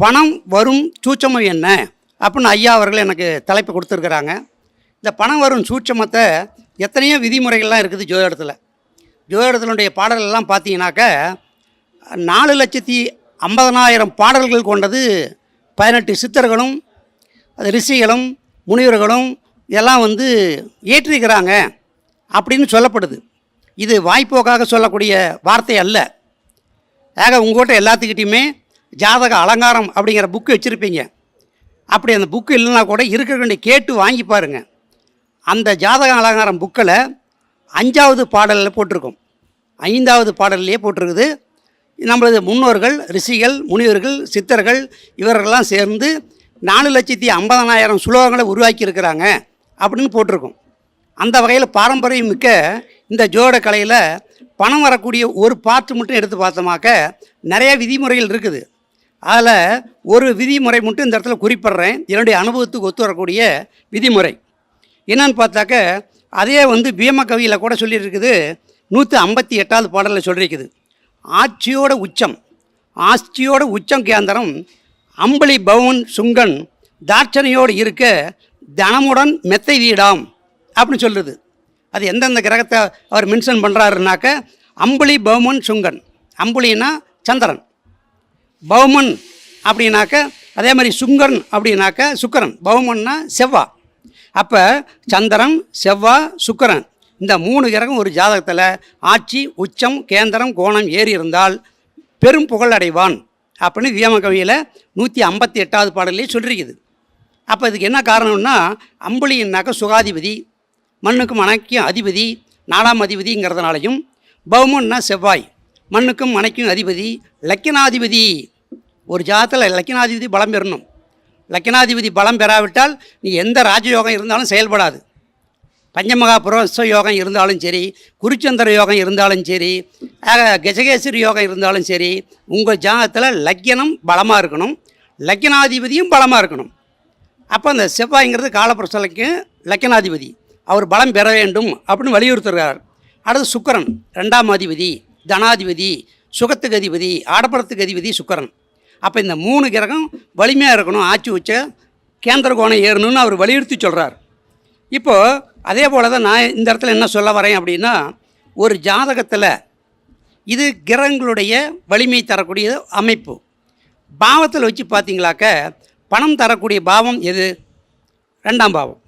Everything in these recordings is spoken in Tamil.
பணம் வரும் சூட்சமம் என்ன? அப்படின்னு ஐயா அவர்கள் எனக்கு தலைப்பு கொடுத்துருக்குறாங்க. இந்த பணம் வரும் சூட்சமத்தை எத்தனையோ விதிமுறைகள்லாம் இருக்குது ஜோதிடத்தில் ஜோதிடத்தினுடைய பாடல்கள்லாம் பார்த்தீங்கன்னாக்க நாலு லட்சத்தி ஐம்பதனாயிரம் பாடல்கள் கொண்டது பதினெட்டு சித்தர்களும் அது ரிஷிகளும் முனிவர்களும் இதெல்லாம் வந்து ஏற்றிருக்கிறாங்க அப்படின்னு சொல்லப்படுது. இது வாய்ப்போக்காக சொல்லக்கூடிய வார்த்தை அல்ல. ஆக உங்கள்கிட்ட எல்லாத்துக்கிட்டையுமே ஜாதக அலங்காரம் அப்படிங்கிற புக்கு வச்சுருப்பீங்க. அப்படி அந்த புக்கு இல்லைன்னா கூட இருக்கிற கேட்டு வாங்கி பாருங்க. அந்த ஜாதக அலங்காரம் புக்கில் அஞ்சாவது பாடலில் போட்டிருக்கோம். ஐந்தாவது பாடல்லையே போட்டிருக்குது. நம்மளது முன்னோர்கள் ரிஷிகள் முனிவர்கள் சித்தர்கள் இவர்கள்லாம் சேர்ந்து நாலு லட்சத்தி ஐம்பதனாயிரம் சுலோகங்களை உருவாக்கி இருக்கிறாங்க அப்படின்னு போட்டிருக்கோம். அந்த வகையில் பாரம்பரியம் மிக்க இந்த ஜோட கலையில் பணம் வரக்கூடிய ஒரு பாட்டு மட்டும் எடுத்து பார்த்தோமாக்க நிறைய விதிமுறைகள் இருக்குது. அதில் ஒரு விதிமுறை மட்டும் இந்த இடத்துல குறிப்பிட்றேன். என்னுடைய அனுபவத்துக்கு ஒத்து வரக்கூடிய விதிமுறை. என்னன்னு பார்த்தாக்க அதே வந்து பீம கவியில் கூட சொல்லியிருக்குது. நூற்றி ஐம்பத்தி எட்டாவது பாடலில் சொல்லியிருக்குது. ஆட்சியோட உச்சம் ஆட்சியோட உச்சம் கேந்திரம் அம்பளி பவன் சுங்கன் தாட்சணையோடு இருக்க தனமுடன் மெத்தை வீடாம் அப்படின்னு சொல்லுது. அது எந்தெந்த கிரகத்தை அவர் மென்ஷன் பண்ணுறாருனாக்க அம்புலி பௌமன் சுங்கன். அம்புலின்னா சந்திரன். பௌமன் அப்படின்னாக்க அதே மாதிரி சுங்கரன் அப்படின்னாக்க சுக்கரன். பௌமன்னா செவ்வா. அப்போ சந்திரன் செவ்வா சுக்கரன். இந்த மூணு கிரகம் ஒரு ஜாதகத்தில் ஆட்சி உச்சம் கேந்திரம் கோணம் ஏறி இருந்தால் பெரும் புகழ் அடைவான் அப்படின்னு வியமகவியில் நூற்றி ஐம்பத்தி எட்டாவது பாடலே சொல்லியிருக்குது அப்போ இதுக்கு என்ன காரணம்னா அம்புலின்னாக்க சுகாதிபதி மண்ணுக்கும் மனைக்கும் அதிபதி நாலாம் அதிபதிங்கிறதுனாலையும் பௌமன்னா செவ்வாய் மண்ணுக்கும் மனைக்கும் அதிபதி லக்கினாதிபதி ஒரு ஜாதத்தில் லக்கினாதிபதி பலம் பெறணும். லக்கினாதிபதி பலம் பெறாவிட்டால் நீ எந்த ராஜயோகம் இருந்தாலும் செயல்படாது. பஞ்சமகா புரோச யோகம் இருந்தாலும் சரி குருச்சந்திர யோகம் இருந்தாலும் சரி ஆக, கஜகேசரி யோகம் இருந்தாலும் சரி உங்கள் ஜாதத்தில் லக்கினம் பலமாக இருக்கணும். லக்கினாதிபதியும் பலமாக இருக்கணும். அப்போ அந்த செவ்வாய்ங்கிறது காலப்புருஷலுக்கு லக்கினாதிபதி. அவர் பலம் பெற வேண்டும் அப்படின்னு வலியுறுத்துகிறார் அடுத்து சுக்கரன் ரெண்டாம் அதிபதி தனாதிபதி சுகத்துக்கு அதிபதி ஆடப்படத்துக்கு அதிபதி சுக்கரன். அப்போ இந்த மூணு கிரகம் வலிமையாக இருக்கணும். ஆட்சி உச்ச கேந்திர கோணம் ஏறணும்னு அவர் வலியுறுத்தி சொல்கிறார் இப்போது அதே போல் தான் நான் இந்த இடத்துல என்ன சொல்ல வரேன் அப்படின்னா ஒரு ஜாதகத்தில் இது கிரகங்களுடைய வலிமை தரக்கூடிய அமைப்பு. பாவத்தில் வச்சு பார்த்தீங்களாக்க பணம் தரக்கூடிய பாவம் எது? ரெண்டாம் பாவம்.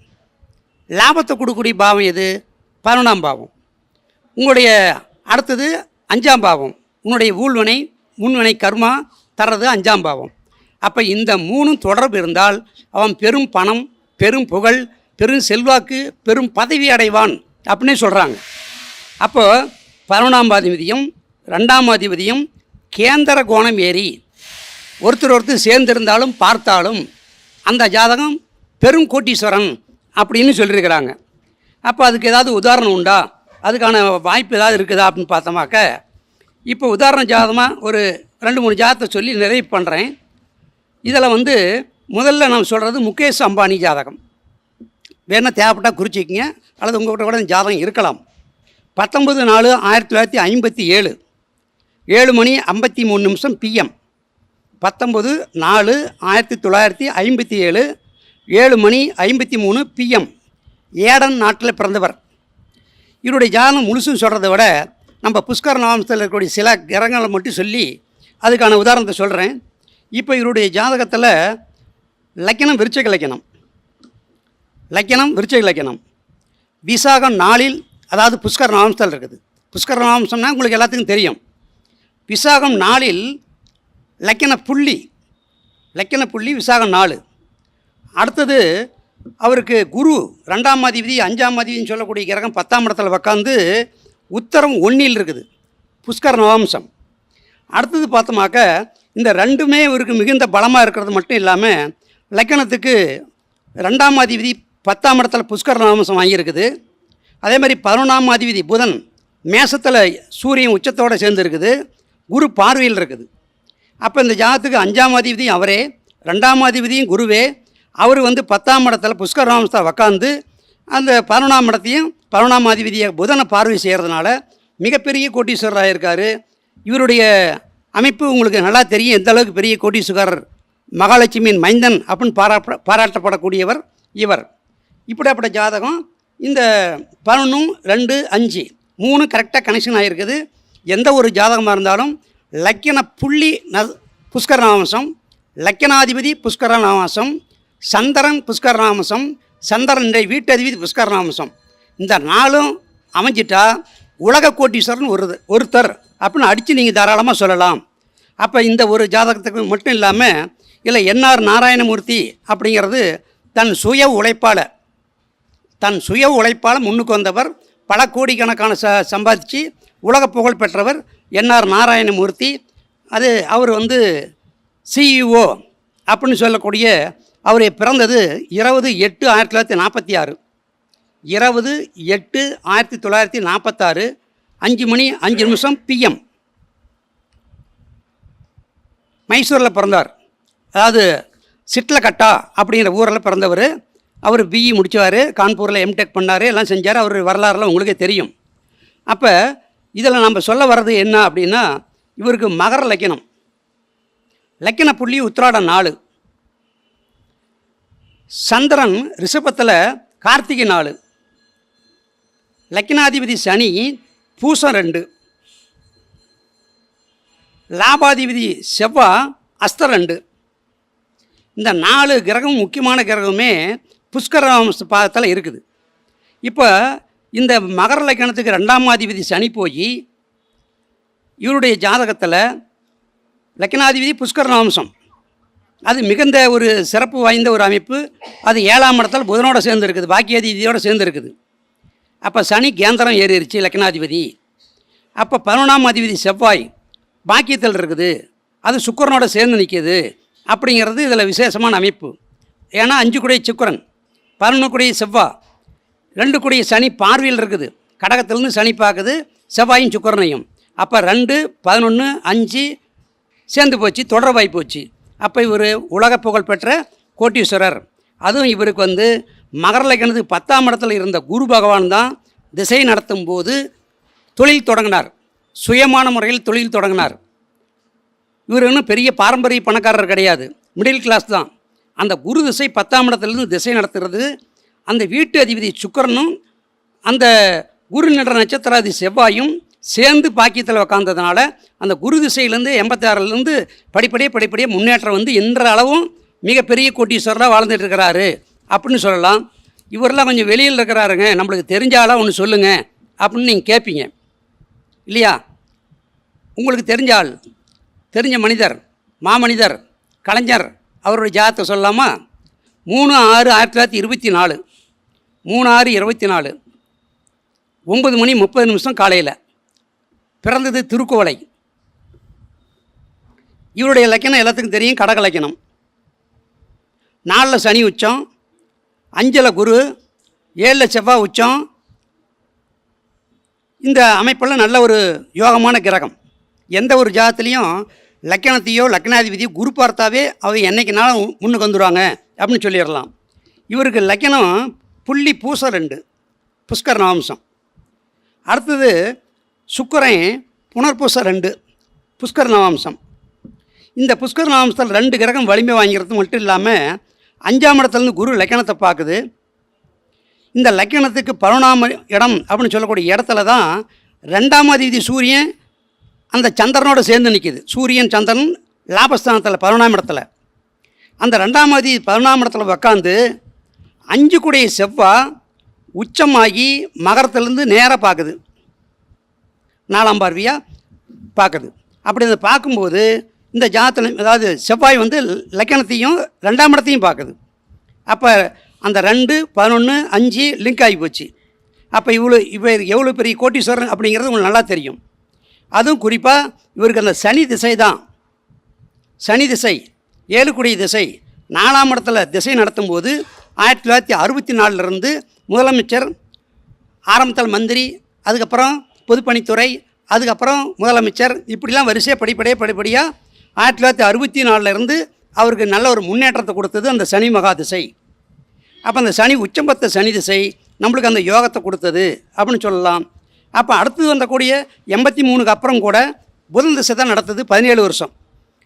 லாபத்தை கொடுக்கக்கூடிய பாவம் எது? பதினொன்றாம் பாவம். உங்களுடைய அடுத்தது அஞ்சாம் பாவம். உன்னுடைய ஊழ்வினை முன்வினை கர்மா தர்றது அஞ்சாம் பாவம். அப்போ இந்த மூணும் தொடர்பு இருந்தால் அவன் பெரும் பணம் பெரும் புகழ் பெரும் செல்வாக்கு பெரும் பதவி அடைவான் அப்படின்னு சொல்கிறாங்க அப்போ பதினொன்றாம் அதிபதியும் ரெண்டாம் அதிபதியும் கேந்திர கோணம் ஏறி ஒருத்தர் ஒருத்தர் சேர்ந்திருந்தாலும் பார்த்தாலும் அந்த ஜாதகம் பெரும் கோட்டீஸ்வரன் அப்படின்னு சொல்லியிருக்கிறாங்க. அப்போ அதுக்கு ஏதாவது உதாரணம் உண்டா? அதுக்கான வாய்ப்பு ஏதாவது இருக்குதா அப்படின்னு பார்த்தோமாக்க இப்போ உதாரண ஜாதமாக ஒரு ரெண்டு மூணு ஜாதத்தை சொல்லி நிறைவு பண்ணுறேன் இதில் வந்து முதல்ல நான் சொல்கிறது முகேஷ் அம்பானி ஜாதகம். வேணால் தேவைப்பட்டால் குறிச்சிக்கிங்க. அல்லது உங்கள்கிட்ட கூட ஜாதகம் இருக்கலாம். பத்தொம்பது நாலு ஆயிரத்தி தொள்ளாயிரத்தி ஐம்பத்தி ஏழு. ஏழு மணி ஐம்பத்தி மூணு நிமிஷம் பிஎம் பத்தொம்பது நாலு ஆயிரத்தி தொள்ளாயிரத்தி ஐம்பத்தி ஏழு. ஏழு மணி ஐம்பத்தி மூணு பிஎம் ஏடன் நாட்டில் பிறந்தவர். இவருடைய ஜாதகம் முழுசும் சொல்கிறத விட நம்ம புஷ்கர நவாம்சத்தில் இருக்கக்கூடிய சில கிரகங்களை மட்டும் சொல்லி அதுக்கான உதாரணத்தை சொல்கிறேன் இப்போ இவருடைய ஜாதகத்தில் லக்கணம் விருச்சக லக்கணம். லக்கணம் விருச்சக லக்கணம். விசாகம் நாளில் அதாவது புஷ்கர நவாம்சத்தில் இருக்குது. புஷ்கர நவாம்சம்னா உங்களுக்கு எல்லாத்துக்கும் தெரியும். விசாகம் நாளில் லக்கண புள்ளி லக்கண புள்ளி விசாகம் நாலு. அடுத்தது அவருக்கு குரு ரெண்டாம் அதிபதி அஞ்சாம் அதிபதினு சொல்லக்கூடிய கிரகம் பத்தாம் இடத்துல உக்காந்து உத்தரம் ஒன்றில் இருக்குது. புஷ்கர நவம்சம். அடுத்தது பார்த்தோமாக்க இந்த ரெண்டுமே இவருக்கு மிகுந்த பலமாக இருக்கிறது மட்டும் இல்லாமல் லக்கணத்துக்கு ரெண்டாம் அதிபதி பத்தாம் இடத்துல புஷ்கர நவம்சம் வாங்கியிருக்குது. அதே மாதிரி பதினொன்றாம் அதிபதி புதன் மேசத்தில் சூரியன் உச்சத்தோடு சேர்ந்து இருக்குது. குரு பார்வையில் இருக்குது. அப்போ இந்த ஜாதத்துக்கு அஞ்சாம் அதிபதியும் அவரே ரெண்டாம் அதிபதியும் குருவே. அவர் வந்து பத்தாம் இடத்துல புஷ்கர ராமஸ்தா உக்காந்து அந்த பதினொன்றாம் இடத்தையும் பதினொன்றாம் அதிபதியை புதனை பார்வை செய்கிறதுனால மிகப்பெரிய கோட்டீஸ்வரராக இருக்கார். இவருடைய அமைப்பு உங்களுக்கு நல்லா தெரியும். எந்த அளவுக்கு பெரிய கோட்டீஸ்வரர் மகாலட்சுமியின் மைந்தன் அப்படின்னு பாராட்ட பாராட்டப்படக்கூடியவர் இவர். இப்படிப்பட்ட ஜாதகம் இந்த பதினொன்று ரெண்டு அஞ்சு மூணு கரெக்டாக கனெக்ஷன் ஆகிருக்குது எந்த ஒரு ஜாதகமாக இருந்தாலும் லக்கின புள்ளி ந புஷ்கரநாமசம் லக்கினாதிபதி புஷ்கரநாமசம் சந்திரன் புஷ்கரநாமசம் சந்திரனுடைய வீட்டதிபதி புஷ்கரணாம்சம் இந்த நாளும் அமைஞ்சிட்டா உலக கோட்டீஸ்வரன் ஒரு ஒருத்தர் அப்படின்னு அடித்து நீங்கள் தாராளமாக சொல்லலாம். அப்போ இந்த ஒரு ஜாதகத்துக்கு மட்டும் இல்லாமல் இல்லை என்ஆர் நாராயணமூர்த்தி அப்படிங்கிறது தன் சுய உழைப்பால் தன் சுய உழைப்பால் முன்னுக்கு வந்தவர் பல கோடிக்கணக்கான ச சம்பாதிச்சு உலக புகழ் பெற்றவர் என்ஆர் நாராயணமூர்த்தி. அது அவர் வந்து சிஇஓ அப்படின்னு சொல்லக்கூடிய அவர் பிறந்தது இருபது எட்டு ஆயிரத்தி தொள்ளாயிரத்தி நாற்பத்தி ஆறு. இருபது எட்டு ஆயிரத்தி தொள்ளாயிரத்தி நாற்பத்தாறு. அஞ்சு மணி அஞ்சு நிமிஷம் பிஎம் மைசூரில் பிறந்தார். அதாவது சிட்லகட்டா அப்படிங்கிற ஊரில் பிறந்தவர். அவர் பிஇ முடித்தார் கான்பூரில் எம்டெக் பண்ணார். எல்லாம் செஞ்சார். அவர் வரலாறுலாம் உங்களுக்கே தெரியும். அப்போ இதில் நம்ம சொல்ல வர்றது என்ன அப்படின்னா இவருக்கு மகர லக்கினம். லக்கின புள்ளி உத்திராட நாலு. சந்திரன் ரிஷபத்தில் கார்த்திகை நாலு. லக்கினாதிபதி சனி பூசம் ரெண்டு. லாபாதிபதி செவ்வா அஸ்தம் ரெண்டு. இந்த நாலு கிரகம் முக்கியமான கிரகமே புஷ்கர பாதத்தில் இருக்குது. இப்போ இந்த மகர லக்கணத்துக்கு ரெண்டாம் அதிபதி சனி போய் இவருடைய ஜாதகத்தில் லக்கணாதிபதி புஷ்கரநாம்சம் அது மிகுந்த ஒரு சிறப்பு வாய்ந்த ஒரு அமைப்பு. அது ஏழாம் இடத்தில் புதனோட சேர்ந்து இருக்குது பாக்கியாதிபதியோட சேர்ந்து இருக்குது அப்போ சனி கேந்திரம் ஏறிடுச்சு லக்னாதிபதி. அப்போ பதினொன்றாம் அதிபதி செவ்வாய் பாக்கியத்தில் இருக்குது. அது சுக்கரனோட சேர்ந்து நிற்கிது அப்படிங்கிறது இதில் விசேஷமான அமைப்பு. ஏன்னா அஞ்சு குடைய சுக்கரன் பதினொன்று குடைய செவ்வாய் ரெண்டு குடைய சனி பார்வையில் இருக்குது. கடகத்திலேருந்து சனி பார்க்குது செவ்வாயும் சுக்கரனையும். அப்போ ரெண்டு பதினொன்று அஞ்சு சேர்ந்து போச்சு தொடர்பாய் போச்சு. அப்போ இவர் உலக புகழ் பெற்ற கோட்டீஸ்வரர். அதுவும் இவருக்கு வந்து மகர பத்தாம் இடத்துல இருந்த குரு பகவான் தான் திசை நடத்தும் போது தொழில் தொடங்கினார். சுயமான முறையில் தொழில் தொடங்கினார். இவர் இன்னும் பெரிய பாரம்பரிய பணக்காரர் கிடையாது. மிடில் கிளாஸ் தான். அந்த குரு திசை பத்தாம் இடத்துலேருந்து திசை நடத்துறது அந்த வீட்டு அதிபதி சுக்கரனும் அந்த குரு நின்ற நட்சத்திராதி செவ்வாயும் சேர்ந்து பாக்கியத்தில் உக்காந்ததுனால அந்த குரு திசையிலேருந்து எண்பத்தாறுலேருந்து படிப்படியே படிப்படியே முன்னேற்றம் வந்து இன்ற அளவும் மிகப்பெரிய கோட்டீஸ்வரராக வாழ்ந்துட்டு இருக்கிறாரு அப்படின்னு சொல்லலாம். இவரெல்லாம் கொஞ்சம் வெளியில் இருக்கிறாருங்க. நம்மளுக்கு தெரிஞ்ச ஆளாக ஒன்று சொல்லுங்கள் அப்படின்னு நீங்கள் கேட்பீங்க இல்லையா? உங்களுக்கு தெரிஞ்ச ஆள் தெரிஞ்ச மனிதர் மாமனிதர் கலைஞர் அவருடைய ஜாதத்தை சொல்லலாமா? மூணு ஆறு ஆயிரத்தி தொள்ளாயிரத்தி இருபத்தி நாலு. மூணு ஆறு இருபத்தி நாலு. ஒம்பது மணி முப்பது நிமிஷம் காலையில். பிறந்தது திருக்கோலை இவருடைய லக்கணம் எல்லாத்துக்கும் தெரியும் கடக லக்கணம் நாலில் சனி உச்சம் அஞ்சில் குரு ஏழில் செவ்வாய் உச்சம். இந்த அமைப்பில் நல்ல ஒரு யோகமான கிரகம். எந்த ஒரு ஜாதத்துலேயும் லக்கணத்தையோ லக்கணாதிபதியோ குரு பார்த்தாவே அவங்க என்றைக்குனாலும் முன்னுக்கு வந்துடுவாங்க அப்படின்னு சொல்லிடலாம். இவருக்கு லக்கணம் புள்ளி பூச ரெண்டு புஷ்கர் நாம்சம் அடுத்தது சுக்கரன் புனர்பூச ரெண்டு புஷ்கர நவாம்சம். இந்த புஷ்கர நவாம்சத்தில் ரெண்டு கிரகம் வலிமை வாங்கிறது மட்டும் இல்லாமல் அஞ்சாம் இடத்துலேருந்து குரு லக்கணத்தை பார்க்குது. இந்த லக்கணத்துக்கு பரவணாம இடம் அப்படின்னு சொல்லக்கூடிய இடத்துல தான் ரெண்டாம் அதிபதி சூரியன் அந்த சந்திரனோட சேர்ந்து நிற்கிது சூரியன் சந்திரன் லாபஸ்தானத்தில் பதினொன்றாம் இடத்துல. அந்த ரெண்டாம் அதிபதி பதினொன்றாம் இடத்துல உக்காந்து அஞ்சு கூடைய செவ்வாய் உச்சமாகி மகரத்துலேருந்து நேராக பார்க்குது. நாலாம் பார்வையாக பார்க்குது அப்படி அதை பார்க்கும்போது இந்த ஜாதத்தில் அதாவது செவ்வாய் வந்து லக்கணத்தையும் ரெண்டாம் இடத்தையும் பார்க்குது. அப்போ அந்த ரெண்டு பதினொன்று அஞ்சு லிங்க் ஆகி போச்சு. அப்போ இவ்வளோ இவர் எவ்வளோ பெரிய கோட்டீஸ்வரன் அப்படிங்கிறது உங்களுக்கு நல்லா தெரியும். அதுவும் குறிப்பாக இவருக்கு அந்த சனி திசை தான். சனி திசை ஏழுக்குடி திசை நாலாம் இடத்துல திசை நடத்தும்போது ஆயிரத்தி தொள்ளாயிரத்தி அறுபத்தி நாலுலேருந்து முதலமைச்சர் ஆரம்பத்தில் மந்திரி அதுக்கப்புறம் பொதுப்பணித்துறை அதுக்கப்புறம் முதலமைச்சர். இப்படிலாம் வரிசையாக படிப்படியாக படிப்படியாக ஆயிரத்தி தொள்ளாயிரத்தி அறுபத்தி நாலுலேருந்து அவருக்கு நல்ல ஒரு முன்னேற்றத்தை கொடுத்தது அந்த சனி மகா திசை. அப்போ அந்த சனி உச்சம்பத்த சனி திசை நம்மளுக்கு அந்த யோகத்தை கொடுத்தது அப்படின்னு சொல்லலாம். அப்போ அடுத்தது வந்தக்கூடிய எண்பத்தி மூணுக்கு அப்புறம் கூட புதன் திசை தான் நடத்துது பதினேழு வருஷம்.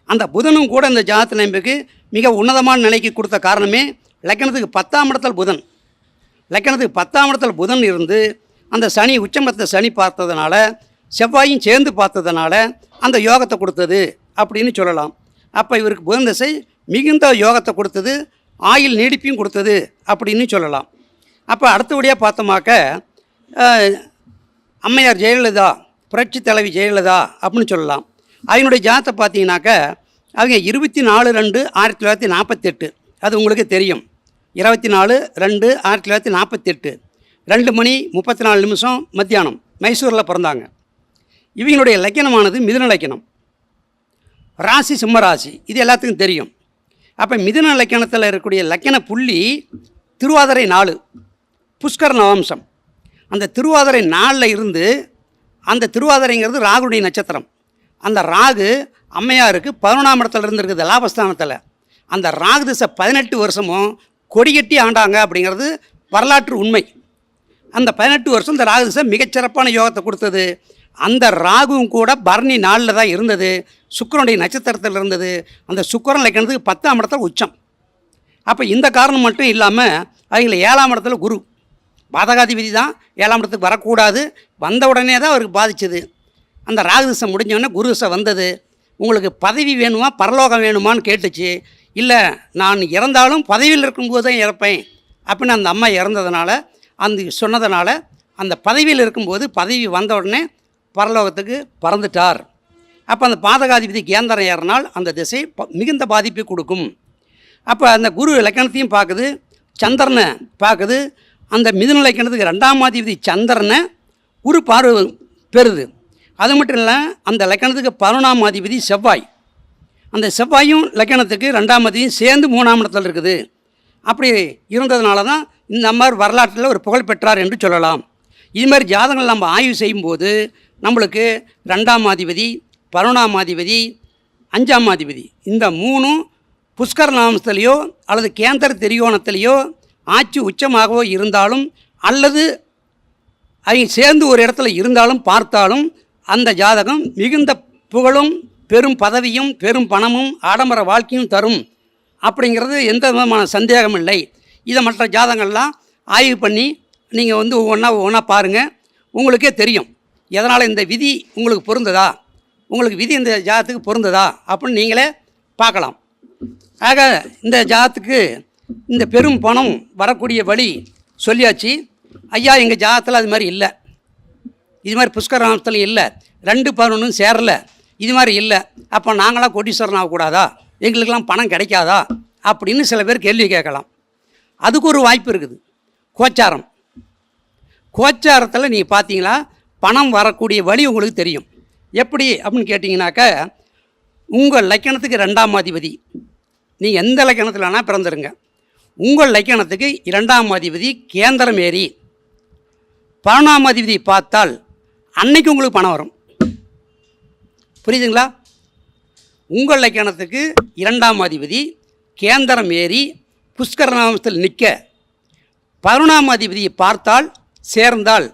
அந்த புதனும் கூட இந்த ஜாதத்து நம்பிக்கு மிக உன்னதமான நிலைக்கு கொடுத்த காரணமே லக்கணத்துக்கு பத்தாம் இடத்தில் புதன். லக்கணத்துக்கு பத்தாம் இடத்தில் புதன் இருந்து அந்த சனி உச்சமத்த சனி பார்த்ததுனால செவ்வாயும் சேர்ந்து பார்த்ததுனால அந்த யோகத்தை கொடுத்தது அப்படின்னு சொல்லலாம். அப்போ இவருக்கு புதன் திசை மிகுந்த யோகத்தை கொடுத்தது ஆயில் நீடிப்பையும் கொடுத்தது அப்படின்னு சொல்லலாம். அப்போ அடுத்தபடியாக பார்த்தோமாக்க அம்மையார் ஜெயலலிதா புரட்சி தலைவி ஜெயலலிதா அப்படின்னு சொல்லலாம். அதனுடைய ஜாதத்தை பார்த்தீங்கன்னாக்க அவங்க இருபத்தி நாலு ரெண்டு ஆயிரத்தி தொள்ளாயிரத்தி நாற்பத்தெட்டு அது உங்களுக்கு தெரியும். இருபத்தி நாலு ரெண்டு ஆயிரத்தி தொள்ளாயிரத்தி நாற்பத்தெட்டு ரெண்டு மணி முப்பத்தி நாலு நிமிஷம் மத்தியானம். மைசூரில் பிறந்தாங்க. இவங்களுடைய லக்கணமானது மிதுன லக்கணம். ராசி சிம்ம ராசி இது எல்லாத்துக்கும் தெரியும். அப்போ மிதுன லக்கணத்தில் இருக்கக்கூடிய லக்கண புள்ளி திருவாதிரை நாலு புஷ்கர நவம்சம். அந்த திருவாதிரை நாளில் இருந்து அந்த திருவாதிரைங்கிறது ராகுடைய நட்சத்திரம். அந்த ராகு அம்மையாருக்கு பதினொன்றாம் இடத்துல இருந்து இருக்குது லாபஸ்தானத்தில். அந்த ராகு திசை பதினெட்டு வருஷமும் கொடிகட்டி ஆண்டாங்க அப்படிங்கிறது வரலாற்று உண்மை. அந்த பதினெட்டு வருஷம் இந்த ராகு திசை மிகச்சிறப்பான யோகத்தை கொடுத்தது. அந்த ராகுவும் கூட பரணி நாளில் தான் இருந்தது. சுக்கரனுடைய நட்சத்திரத்தில் இருந்தது. அந்த சுக்கரன் லக்கணத்துக்கு பத்தாம் இடத்துல உச்சம். அப்போ இந்த காரணம் மட்டும் இல்லாமல் அவங்கள ஏழாம் இடத்துல குரு. பாதகாதிபதி தான் ஏழாம் இடத்துக்கு வரக்கூடாது. வந்த உடனே தான் அவருக்கு பாதிச்சது. அந்த ராகுதிசை முடிஞ்சோடனே குருதிசை வந்தது. உங்களுக்கு பதவி வேணுமா பரலோகம் வேணுமான்னு கேட்டுச்சு. இல்லை நான் இறந்தாலும் பதவியில் இருக்கும்போது தான் இறப்பேன். அப்படின்னு அந்த அம்மா இறந்ததுனால அந்த சொன்னதுனால அந்த பதவியில் இருக்கும்போது பதவி வந்த உடனே பரலோகத்துக்கு பறந்துட்டார். அப்போ அந்த பாதகாதிபதி கேந்திரம் ஏறினால் அந்த திசை மிகுந்த பாதிப்பை கொடுக்கும். அப்போ அந்த குரு லக்கணத்தையும் பார்க்குது சந்திரனை பார்க்குது. அந்த மிதுன லக்கணத்துக்கு ரெண்டாம் அதிபதி சந்திரனை குரு பார்வை பெறுது. அது மட்டும் இல்லை அந்த லக்கணத்துக்கு பதினொன்றாம் அதிபதி செவ்வாய். அந்த செவ்வாயும் லக்கணத்துக்கு ரெண்டாம் அதிபதியும் சேர்ந்து மூணாம் இடத்துல இருக்குது. அப்படி இருந்ததுனால தான் இந்த மாதிரி வரலாற்றில் ஒரு புகழ் பெற்றார் என்று சொல்லலாம். இது மாதிரி ஜாதகங்கள் நம்ம ஆய்வு செய்யும்போது நம்மளுக்கு ரெண்டாம் அதிபதி பதினொன்றாம் அதிபதி அஞ்சாம் அதிபதி இந்த மூணும் புஷ்கர நாமத்திலேயோ அல்லது கேந்திர திரிகோணத்திலேயோ ஆட்சி உச்சமாகவோ இருந்தாலும் அல்லது அவங்க சேர்ந்து ஒரு இடத்துல இருந்தாலும் பார்த்தாலும் அந்த ஜாதகம் மிகுந்த புகழும் பெரும் பதவியும் பெரும் பணமும் ஆடம்பர வாழ்க்கையும் தரும். அப்படிங்கிறது எந்த விதமான சந்தேகம் இல்லை. இதை மற்ற ஜாதகங்கள்லாம் ஆய்வு பண்ணி நீங்கள் வந்து ஒவ்வொன்றா ஒவ்வொன்றா பாருங்கள் உங்களுக்கே தெரியும். எதனால் இந்த விதி உங்களுக்கு பொருந்ததா? உங்களுக்கு விதி இந்த ஜாதத்துக்கு பொருந்ததா? அப்படின்னு நீங்களே பார்க்கலாம். ஆக இந்த ஜாதத்துக்கு இந்த பெரும் பணம் வரக்கூடிய வழி சொல்லியாச்சு. ஐயா எங்கள் ஜாதத்தில் அது மாதிரி இல்லை. இது மாதிரி புஷ்கராமத்தில் இல்லை. ரெண்டு பதினொன்றும் சேரல. இது மாதிரி இல்லை. அப்போ நாங்களாம் கோட்டீஸ்வரன் ஆகக்கூடாதா? எங்களுக்கெல்லாம் பணம் கிடைக்காதா அப்படின்னு சில பேர் கேள்வி கேட்கலாம். அதுக்கு ஒரு வாய்ப்பு இருக்குது. கோச்சாரம். கோச்சாரத்தில் நீங்கள் பார்த்தீங்களா பணம் வரக்கூடிய வழி உங்களுக்கு தெரியும். எப்படி அப்படின்னு கேட்டிங்கனாக்கா உங்கள் லக்கணத்துக்கு ரெண்டாம் அதிபதி. நீங்கள் எந்த லக்கணத்தில் வேணால் பிறந்துருங்க. உங்கள் லக்கணத்துக்கு இரண்டாம் அதிபதி கேந்திரம் ஏறி. பதினொன்றாம் அதிபதி பார்த்தால் அன்னைக்கு உங்களுக்கு பணம் வரும். புரியுதுங்களா? உங்கள் லக்கணத்துக்கு இரண்டாம் அதிபதி கேந்திரம் ஏறி புஷ்கரநாமத்தில் நிற்க. பதினொன்றாம் அதிபதியை பார்த்தால் சேர்ந்தால்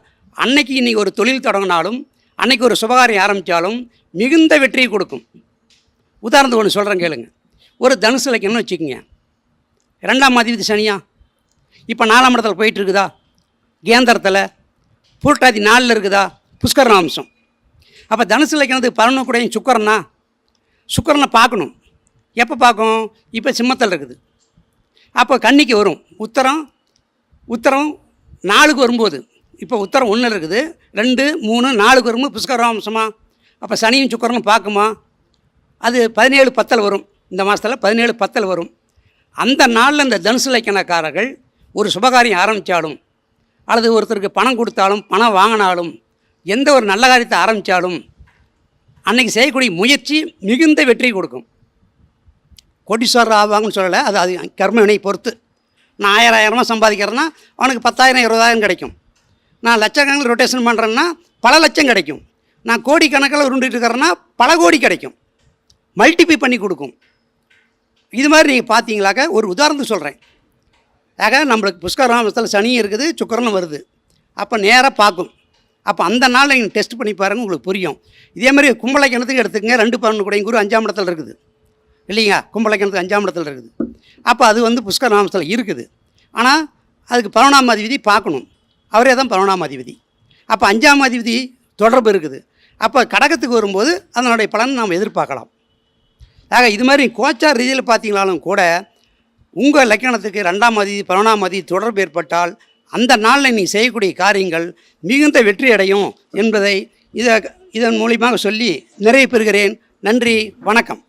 அன்னைக்கு இன்றைக்கி ஒரு தொழில் தொடங்கினாலும் அன்னைக்கு ஒரு சுபகாரியம் ஆரம்பித்தாலும் மிகுந்த வெற்றியை கொடுக்கும். உதாரணத்துக்கு ஒன்று சொல்கிறேன் கேளுங்க. ஒரு தனுசு லக்கணம்னு வச்சுக்கோங்க. ரெண்டாம் அதிபதி சனியா? இப்போ நாலாம் இடத்துல போயிட்டுருக்குதா கேந்திரத்தில். புரட்டாதி நாளில் இருக்குதா? புஷ்கரநாம்சம் அப்போ தனுசு லக்கணத்துக்கு பதினொன்று கூட சுக்கரனா? சுக்கரனை பார்க்கணும். எப்போ பார்க்கும்? இப்போ சிம்மத்தில் இருக்குது. அப்போ கன்னிக்கு வரும். உத்தரம் உத்தரம் நாலுக்கு வரும்போது. இப்போ உத்தரம் ஒன்றில் இருக்குது. ரெண்டு மூணு நாலுக்கு வரும்போது புஷ்கரவம்சமா அப்போ சனியும் சுக்கரனும் பார்க்குமா? அது பதினேழு பத்தல் வரும். இந்த மாதத்தில் பதினேழு பத்தல் வரும். அந்த நாளில் இந்த தனுசு லக்கணக்காரர்கள் ஒரு சுபகாரியம் ஆரம்பித்தாலும் அல்லது ஒருத்தருக்கு பணம் கொடுத்தாலும் பணம் வாங்கினாலும் எந்த ஒரு நல்ல காரியத்தை ஆரம்பித்தாலும் அன்னைக்கு செய்யக்கூடிய முயற்சி மிகுந்த வெற்றி கொடுக்கும். கோட்டீஸ்வரர் ஆவாங்கன்னு சொல்லலை அது அது கர்மவினை பொறுத்து. நான் ஆயிரம் ஆயிரமாக சம்பாதிக்கிறேன்னா அவனுக்கு பத்தாயிரம் இருபதாயிரம் கிடைக்கும். நான் லட்சக்கணக்கில் ரொட்டேஷன் பண்ணுறேன்னா பல லட்சம் கிடைக்கும். நான் கோடி கணக்கில் உருண்டுட்டு இருக்கிறேன்னா பல கோடி கிடைக்கும். மல்டிப்ளை பண்ணி கொடுக்கும். இது மாதிரி நீங்கள் பார்த்தீங்களாக்க ஒரு உதாரணத்துக்கு சொல்கிறேன் ஆக நம்மளுக்கு புஷ்கரம் சனியும் இருக்குது சுக்கரனும் வருது. அப்போ நேராக பார்க்கும். அப்போ அந்த நாளில் நீங்கள் டெஸ்ட் பண்ணி பாருங்கள் உங்களுக்கு புரியும். இதே மாதிரி கும்பலை கிணத்துக்கு எடுத்துக்கங்க ரெண்டு பன்னெண்டு கூட கூறு அஞ்சாம் இடத்துல இருக்குது. இல்லைங்க கும்பலக்கிணத்துக்கு அஞ்சாம் இடத்துல இருக்குது. அப்போ அது வந்து புஷ்கர் நாமத்தில் இருக்குது. ஆனால் அதுக்கு பரவணாம அதிபதி பார்க்கணும். அவரே தான் பரவணாம அதிபதி அப்போ அஞ்சாம் அதிபதி தொடர்பு இருக்குது. அப்போ கடகத்துக்கு வரும்போது அதனுடைய பலன் நாம் எதிர்பார்க்கலாம். ஆக இது மாதிரி கோச்சார் ரீதியில் பார்த்தீங்களாலும் கூட உங்கள் லக்கணத்துக்கு ரெண்டாம் மதி பதினொன்றாம் மதி தொடர்பு ஏற்பட்டால் அந்த நாளில் நீ செய்யக்கூடிய காரியங்கள் மிகுந்த வெற்றி அடையும் என்பதை இதை இதன் மூலியமாக சொல்லி நிறைவு பெறுகிறேன். நன்றி வணக்கம்.